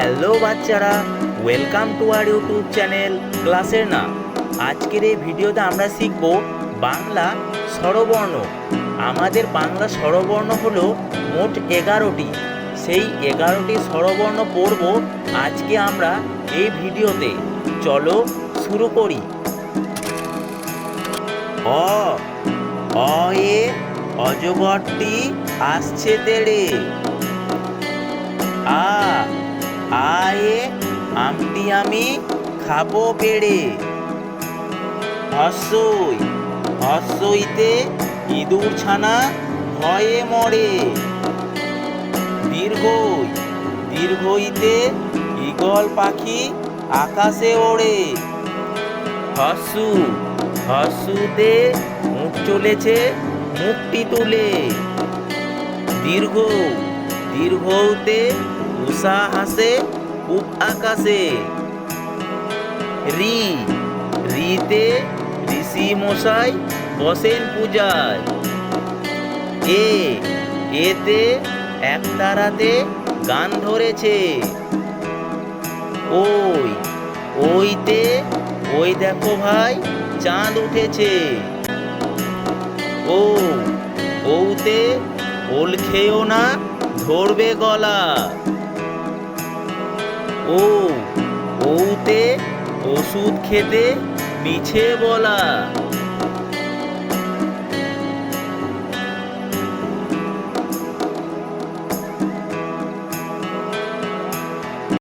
Hello বাচ্চারা welcome to our YouTube channel ক্লাসের না আজকের এই ভিডিওতে আমরা শিখব বাংলা স্বরবর্ণ। আমাদের বাংলা স্বরবর্ণ হলো মোট এগারোটি। সেই এগারোটি স্বরবর্ণ পড়ব আজকে আমরা এই ভিডিওতে। চলো শুরু করি। অ অ, এ, অজগরটি আসছে তেড়ে। আ আমটি আমি খাব পেড়ে হস্যই হস্যইতে ইঁদুর ছানা ভয়ে মরে। দীর্ঘই, দীর্ঘইতে ঈগল পাখি আকাশে ওড়ে। হস্যু হস্যুতে মুখ চলেছে মুখটি তুলে। দীর্ঘ দীর্ঘতে উষা হাসে পূব আকাশে। রি, রিতে ঋষি মশাই বসেন পূজায়। এ, এতে এক তারাতে গান ধরেছে। ওই, ওইতে, ওই দেখো ভাই চাঁদ উঠেছে। ও ওতে ওল খেও না ধরবে গলা। ও ওতে ওষুধ খেতে মিছে বলা।